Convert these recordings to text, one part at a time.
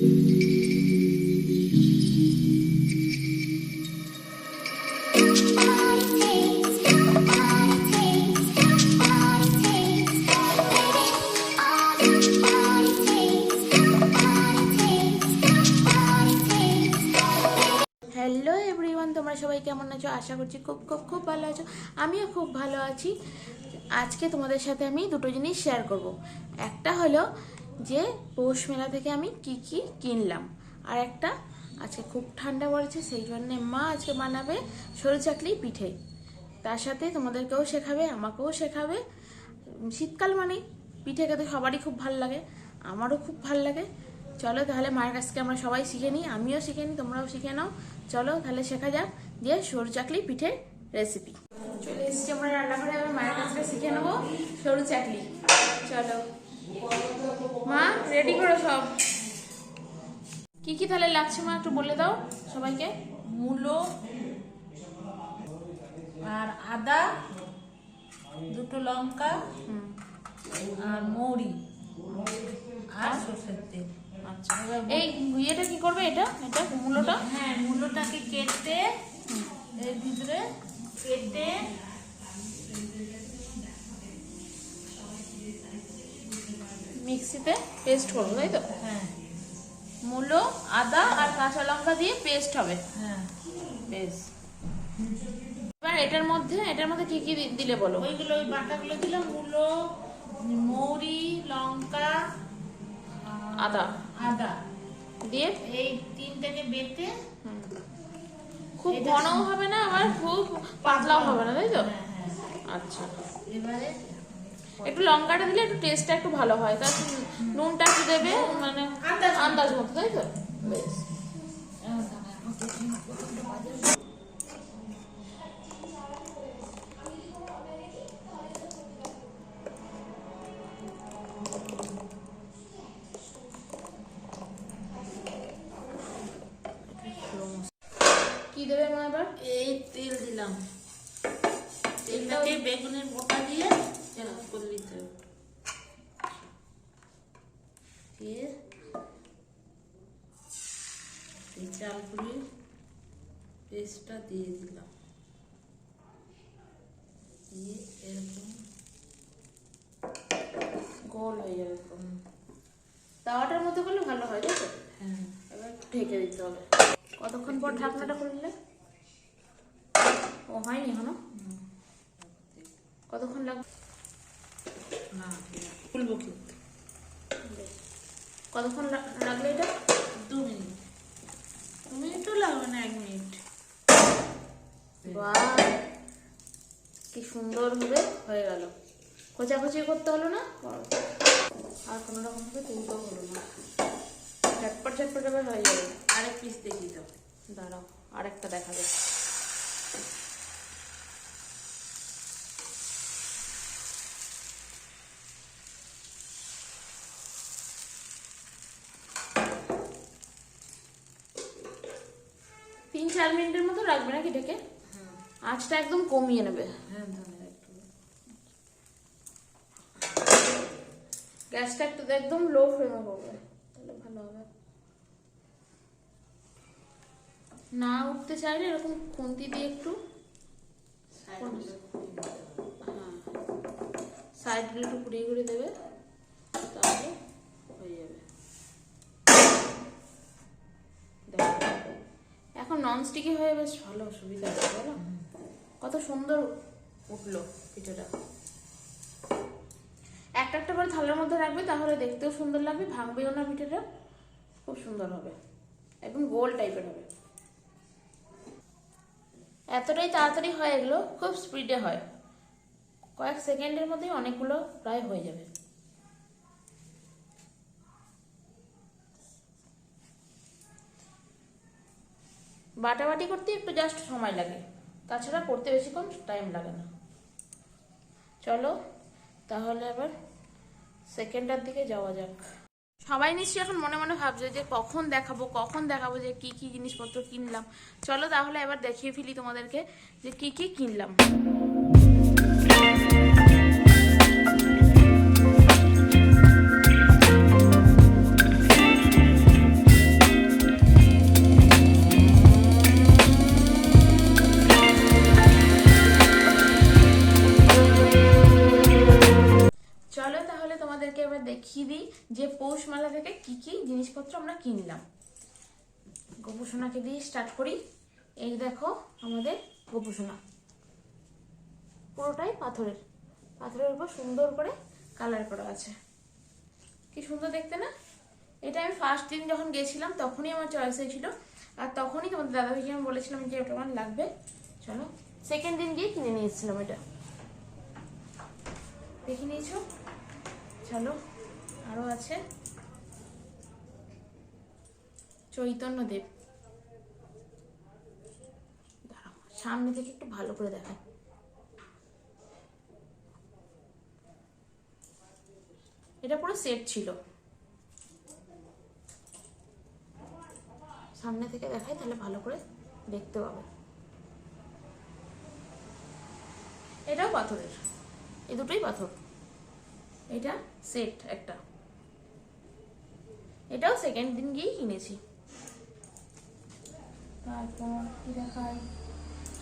Hello everyone তোমরা সবাই কেমন আছো? আশা করছি খুব খুব খুব ভালো আছো। আমিও খুব ভালো আছি। আজকে তোমাদের সাথে আমি দুটো জিনিস শেয়ার করব। একটা হলো যে পৌষ মেলা থেকে আমি কি কি কিনলাম। আর একটা আজকে খুব ঠান্ডা পড়েছে, সেই জন্যে মা আজকে বানাবে সরু চাকলি পিঠে। তার সাথে তোমাদেরকেও শেখাবে, আমাকেও শেখাবে। শীতকাল মানে পিঠে খেতে সবারই খুব ভালো লাগে, আমারও খুব ভালো লাগে। চলো তাহলে মায়ের কাছ থেকে আমরা সবাই শিখে নিই, আমিও শিখে নিই, তোমরাও শিখে নাও। চলো তাহলে শেখা যাক দিয়ে সরু চাকলি পিঠের রেসিপি চলে এসেছি, আমরা রান্নাঘরে, এবার মায়ের কাছ শিখে নেব সরু চাকলি চলো। মা রেডি করো সব। কি কি তাহলে লাগছে মা একটু বলে দাও সবাইকে। মূলো আর আদা দুটো লঙ্কা আর মৌরি আর সর্ষের তেল। আচ্ছা এই ইয়েটা কি করবে এটা? এটা মূলোটা? হ্যাঁ মূলোটাকে কেটে এর ভিতরে কেটে মিক্সিতে পেস্ট করব তাই তো? হ্যাঁ। মূলো আদা আর কাঁচা লঙ্কা দিয়ে পেস্ট হবে। হ্যাঁ। বেশ। এবার এটার মধ্যে এটার মধ্যে কি কি দিলে বলো? ওইগুলো ওই বাটাগুলো দিলাম মূলো মৌরি লঙ্কা আদা। আদা। দিয়ে? এই তিনটাকে বেটে। খুব ঘনও হবে না আবার খুব পাতলাও হবে না তাই তো? হ্যাঁ হ্যাঁ। আচ্ছা। এবারে একটু লঙ্কাটা দিলে একটু টেস্টটা একটু ভালো হয়। তার নুনটা একটু দেবে মানে আন্দাজ মতো। আন্দাজ মতো তাই তো? বেশ। কি দেবে মা এবার? এই তেল দিলাম। তেলটাকে বেগুনের বোটা দিয়ে এরকম করে নিতে হবে দিয়ে এই চালগুলির পেস্টটা দিয়ে দিলাম দিয়ে এরকম গোল হয়ে যাবে এরকম। তাওয়াটার মধ্যে করলে ভালো হয় তাই তো? হ্যাঁ। এবার ঢেকে দিতে হবে। কতক্ষণ পর ঢাকনাটা খুললে? ও হয়নি এখনও? কতক্ষণ লাগবে? না খুলবো কিন্তু কতক্ষণ লাগল এটা? দু মিনিট। দু মিনিটও লাগবে না এক মিনিট। কি সুন্দর ভাবে হয়ে গেল। খোঁচাখুচি করতে হলো না? আর কোনো রকম ভাবে তুলতেও হলো না। ঝটপট ঝটপট এবার হয়ে যাবে। আরেক পিস দেখিয়ে দাও। দাঁড়াও, আরেকটা দেখাবে তিন চার মিনিটের মতো রাখবে নাকি ঢেকে? আঁচটা একদম কমিয়ে নেবে। হ্যাঁ একটু গ্যাসটা একটু একদম লো ফ্লেমে করবে তাহলে ভালো হবে। না উঠতে চাইলে এরকম খুন্তি দিয়ে একটু সাইডগুলো একটু ঘুরিয়ে ঘুরিয়ে দেবে। তাহলে হয়ে যাবে। এখন ননস্টিকি হয়ে বেশ ভালো সুবিধা আছে বলো। কত সুন্দর উঠল পিঠেটা একটা একটা করে থালার মধ্যে রাখবে, তাহলে দেখতেও সুন্দর লাগবে, ভাঙবেও না পিঠেটা খুব সুন্দর হবে একদম গোল টাইপের হবে। এতটাই তাড়াতাড়ি হয় এগুলো খুব স্পিডে হয়। কয়েক সেকেন্ডের মধ্যেই অনেকগুলো প্রায় হয়ে যাবে। বাটাবাটি করতে একটু জাস্ট সময় লাগে। তাছাড়া করতে বেশিক্ষণ টাইম লাগে না। চলো, তাহলে আবার সেকেন্ডের দিকে যাওয়া যাক। সবাই নিশ্চয়ই এখন মনে মনে ভাবছে যে কখন দেখাবো কখন দেখাবো যে কি কি জিনিসপত্র কিনলাম। চলো তাহলে এবার দেখিয়ে ফেলি তোমাদেরকে যে কি কি কিনলাম। গোপুসোনাকে দিয়ে স্টার্ট করি। এই দেখো আমাদের গোপুসোনা। পুরোটাই পাথরের। পাথরের উপর সুন্দর করে কালার করা আছে। কি সুন্দর দেখতে না? এটা আমি ফার্স্ট দিন যখন গেছিলাম, তখনই আমার চয়েস হয়েছিল। আর তখনই তোমাদের দাদা ভাইকে আমি বলেছিলাম যে ওটা আমার লাগবে। চলো সেকেন্ড দিন গিয়ে কিনে নিয়ে এসেছিলাম এটা। দেখে নিয়েছো? চলো আরও আছে। চৈতন্য দেব দাঁড়াও সামনে থেকে একটু ভালো করে দেখায় এটা পুরো সেট ছিল। সামনে থেকে দেখাই, তাহলে ভালো করে দেখতে পাবে। এটাও পাথরের। এই দুটোই পাথর। এটা সেট একটা। এটাও সেকেন্ড দিন গিয়েই কিনেছি। তারপর কি দেখাই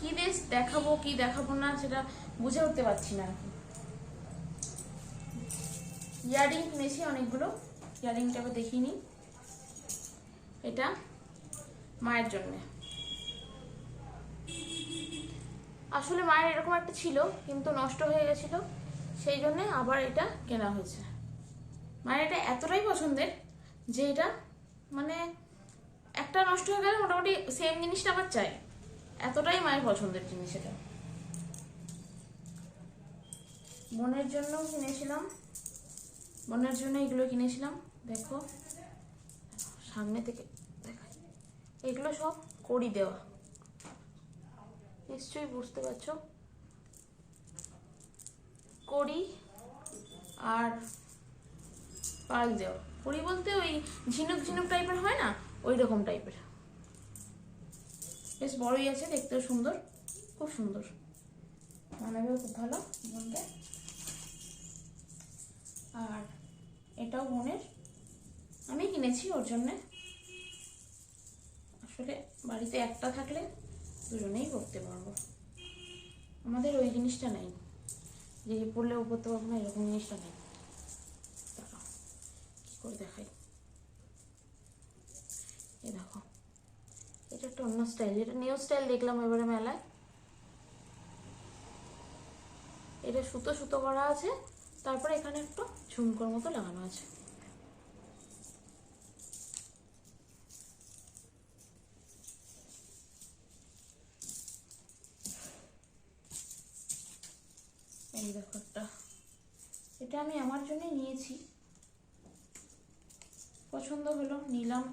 কি দেশ দেখাবো, কি দেখাবো না, সেটা বুঝে উঠতে পারছি না এখন। ইয়ারিং কিনেছি অনেকগুলো, ইয়ারিংটা আবার দেখিনি। এটা মায়ের জন্যে। আসলে মায়ের এরকম একটা ছিল, কিন্তু নষ্ট হয়ে গেছিল, সেই জন্যে আবার এটা কেনা হয়েছে। মায়ের এটা এতটাই পছন্দের যে এটা মানে একটা নষ্ট হয়ে গেলে মোটামুটি সেম জিনিসটা আবার চাই। এতটাই মায়ের পছন্দের জিনিস এটা। বোনের জন্য কিনেছিলাম। বোনের জন্য এগুলো কিনেছিলাম। দেখো, সামনে থেকে দেখাই। এগুলো সব করি দেওয়া। নিশ্চয়ই বুঝতে পারছ? কড়ি আর পাল দেওয়া। কড়ি বলতে ওই ঝিনুক ঝিনুক টাইপের হয় না? ওই রকম টাইপের বেশ বড়ই আছে দেখতেও সুন্দর খুব সুন্দর। মানাবেও খুব ভালো বোনকে আর এটাও বোনের। আমি কিনেছি ওর জন্যে। আসলে বাড়িতে একটা থাকলে দুজনেই করতে পারব। আমাদের ওই জিনিসটা নেই। যে পড়লেও করতে পারব না এরকম জিনিসটা নেই। দাঁড়াও, কি করে দেখাই? এই দেখো। একটা অন্য স্টাইল এটা নিউ স্টাইল দেখলাম এবারে মেলায়। এটা সুতো সুতো করা আছে। তারপরে এখানে একটু ঝুমকোর মতো লাগানো আছে। এই এটা আমি আমার জন্য নিয়েছি। পছন্দ হলো, নিলাম।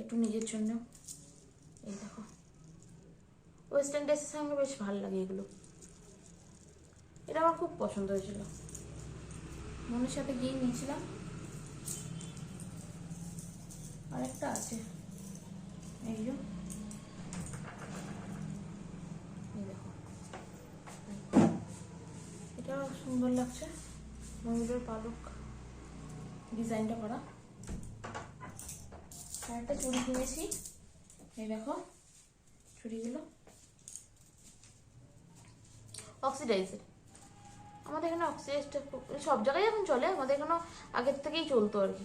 একটু নিজের জন্য। এই দেখো। ওয়েস্টার্ন ড্রেসের সঙ্গে বেশ ভালো লাগে এগুলো। এটা আমার খুব পছন্দ হয়েছিল। মনের সাথে গিয়ে নিয়েছিলাম। আরেকটা আছে। এই যে। সুন্দর লাগছে। ময়ূরের পালক ডিজাইনটা করা। আর একটা চুড়ি কিনেছি। এই দেখো চুড়িগুলো অক্সিডাইজের আমাদের এখানে অক্সিডাইজটা সব জায়গায় এখন চলে আমাদের এখানেও আগের থেকেই চলতো আর কি।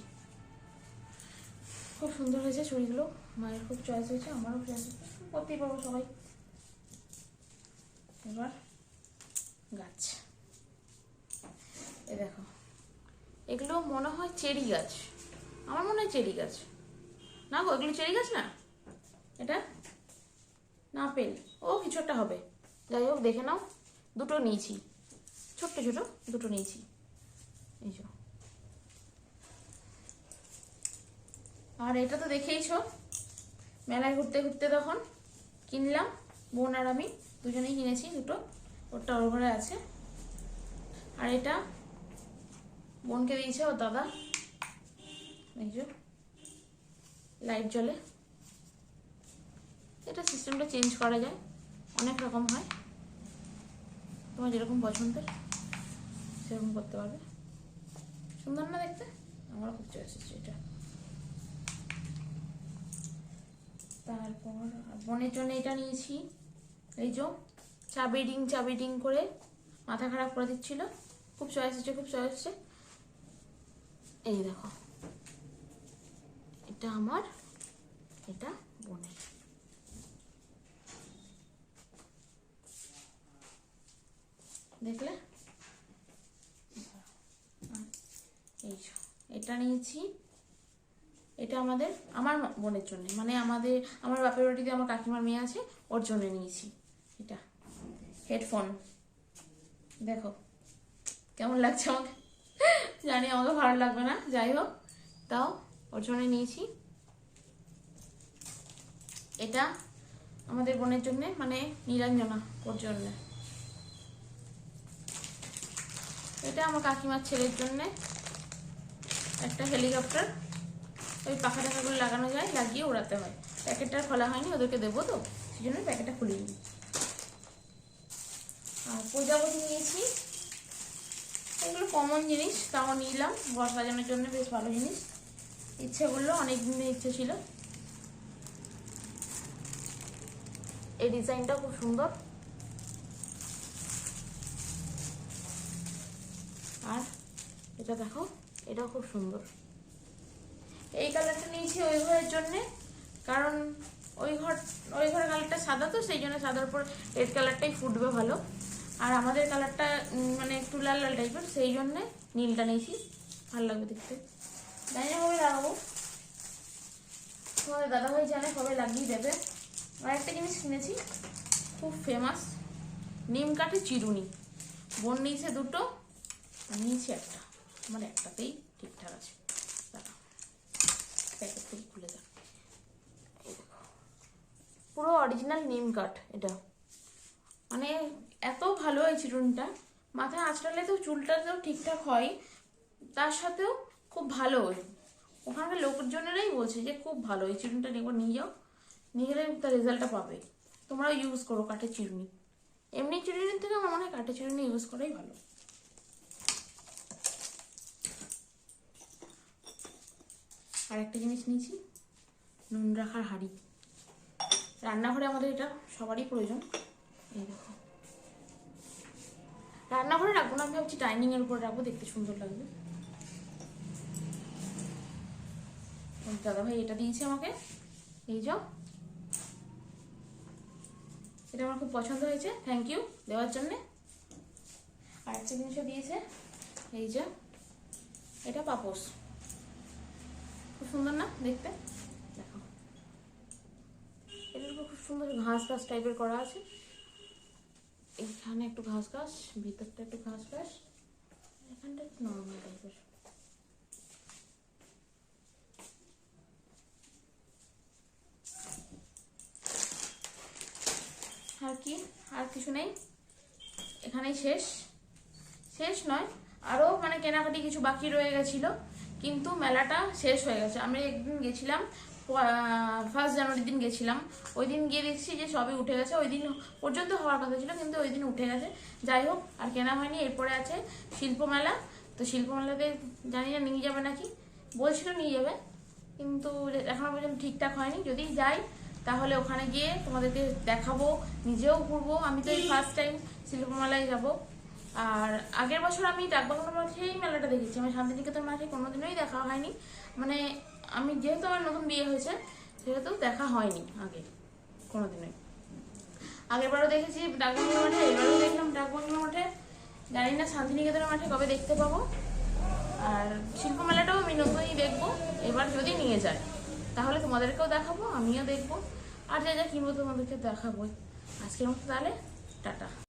খুব সুন্দর হয়েছে চুড়িগুলো মায়ের খুব চয়েস হয়েছে আমারও চয়েস হয়েছে। করতেই পারব সবাই। এবার গাছ। এ দেখো এগুলো মনে হয় চেরি গাছ। আমার মনে হয় চেরি গাছ। না গো এগুলো চেরি গাছ না? এটা? না পেল ও, কিছু একটা হবে। যাই হোক, দেখে নাও। দুটো নিয়েছি। ছোট্ট, ছোট, দুটো নিয়েছি। এই আর এটা তো দেখেইছো। মেলায় ঘুরতে ঘুরতে তখন কিনলাম, বোন আর আমি। দুজনেই কিনেছি দুটো। ওরটা ওর ঘরে আছে। আর এটা বোনকে দিয়েছে ওর দাদা। এই লাইট জ্বলে। এটা সিস্টেমটা চেঞ্জ করা যায়। অনেক রকম হয়। তোমার যেরকম পছন্দের, সেরকম করতে পারবে। সুন্দর না দেখতে? আমার খুব চয়েস হচ্ছে এটা। তারপর বোনের জন্য এটা নিয়েছি। এই যে চাবি রিং চাবি রিং করে মাথা খারাপ করে দিচ্ছিল। খুব চয়েস হচ্ছে, খুব চয়েস হচ্ছে। এই দেখো। এটা আমার, এটা বোনের দেখলে? এই এটা নিয়েছি। এটা আমাদের, আমার বোনের জন্য। মানে আমাদের, আমার বাপের বাড়িতে আমার কাকিমার মেয়ে আছে, ওর জন্য নিয়েছি। এটা। হেডফোন। দেখো। কেমন লাগছে আমাকে? জানি আমাকে ভালো লাগবে না, যাই হোক। তাও, ওর জন্য নিয়েছি। এটা আমাদের বোনের জন্য মানে নিরঞ্জনা, ওর জন্য। এটা আমার কাকিমার ছেলের জন্য। একটা হেলিকপ্টার। ওই পাখা টাকাগুলো লাগানো যায়, লাগিয়ে ওড়াতে হয়। প্যাকেটটা খোলা হয়নি, ওদেরকে দেবো তো সেই জন্য প্যাকেটটা খুলিনি। আর প্রজাপতি নিয়েছি। এগুলো কমন জিনিস, তাও নিলাম। ঘর সাজানোর জন্য বেশ ভালো জিনিস। ইচ্ছে করল, অনেক দিনের ইচ্ছে ছিল। এই ডিজাইনটা খুব সুন্দর। আর এটা দেখো, এটাও খুব সুন্দর। এই কালারটা নিয়েছি ওই ঘরের জন্যে, কারণ ওই ঘর, ওই ঘরের কালারটা সাদা তো, সেই জন্য সাদার উপর রেড কালারটাই ফুটবে ভালো। আর আমাদের কালারটা মানে একটু লাল লাল টাইপের সেই জন্যে নীলটা নিয়েছি। ভালো লাগবে দেখতে। জানি না কবে লাগাবো। তোমাদের দাদাভাই জানে কবে লাগিয়ে দেবে। আর একটা জিনিস কিনেছি, খুব ফেমাস নিম কাঠের চিরুনি। বোন নিয়েছে দুটো নিয়েছি একটা আমার একটাতেই ঠিকঠাক আছে। থেকে খুলে দাও পুরো অরিজিনাল নিম কাঠ এটা। মানে এত ভালো এই চিরুনিটা মাথায় আঁচড়ালে তো চুলটা তো ঠিকঠাক হয়। তার সাথেও খুব ভালো। ওখানকার লোকজনেরাই বলছে যে খুব ভালো। এই চিরুনিটা একবার নিয়ে যাও। নিয়ে গেলে তার রেজাল্টটা পাবে। তোমরাও ইউজ করো কাঠের চিরুনি এমনি চিরুনির থেকে আমার মনে হয় কাঠের চিরুনি ইউজ করাই ভালো। আর একটা জিনিস নিয়েছি, নুন রাখার হাঁড়ি। রান্নাঘরে আমাদের এটা সবারই প্রয়োজন, এই দেখো। রান্নাঘরে রাখব না, আমি ভাবছি এর উপর রাখব, দেখতে সুন্দর লাগবে। দাদা ভাই এটা দিয়েছে আমাকে, এই যাও। এটা আমার খুব পছন্দ হয়েছে থ্যাংক ইউ দেওয়ার জন্যে। আর একটা জিনিসও দিয়েছে, এই যে, এটা পাপোস খুব সুন্দর না দেখতে? খুব সুন্দর ঘাস ঘাস টাইপের করা আছে। এইখানে একটু ঘাস ভিতরটা একটু ঘাস ঘাস। আর কি? আর কিছু নেই? এখানেই শেষ। শেষ নয়। আরও মানে কেনাকাটি কিছু বাকি রয়ে গেছিল। কিন্তু মেলাটা শেষ হয়ে গেছে। আমি একদিন গেছিলাম ফার্স্ট জানুয়ারির দিন গেছিলাম। ওই দিন গিয়ে দেখছি যে সবই উঠে গেছে। ওই দিন পর্যন্ত হওয়ার কথা ছিল কিন্তু ওই দিন উঠে গেছে। যাই হোক আর কেনা হয়নি। এরপরে আছে শিল্প মেলা তো শিল্প মেলাতে জানি না নিয়ে যাবে নাকি। বলছিল নিয়ে যাবে কিন্তু এখনও পর্যন্ত ঠিকঠাক হয়নি। যদি যাই তাহলে ওখানে গিয়ে তোমাদেরকে দেখাবো নিজেও ঘুরবো। আমি তো এই ফার্স্ট টাইম শিল্পমেলায় যাব। আর আগের বছর আমি ডাকবাংলা মাঠেই মেলাটা দেখেছি। আমার শান্তিনিকেতন মাঠে কোনোদিনই দেখা হয়নি। মানে আমি যেহেতু আমার নতুন বিয়ে হয়েছে, সেহেতু দেখা হয়নি আগে, কোনোদিনই। আগেরবারও দেখেছি ডাকবাংলা মাঠে এবারও দেখলাম ডাকবাংলা মাঠে। জানি না শান্তিনিকেতনের মাঠে কবে দেখতে পাবো। আর শিল্প মেলাটাও আমি নতুনই দেখব, এবার যদি নিয়ে যায়, তাহলে তোমাদেরকেও দেখাবো, আমিও দেখব। আর যা যা কিনবো তোমাদেরকে দেখাবো। আজকের মতো তাহলে, টাটা।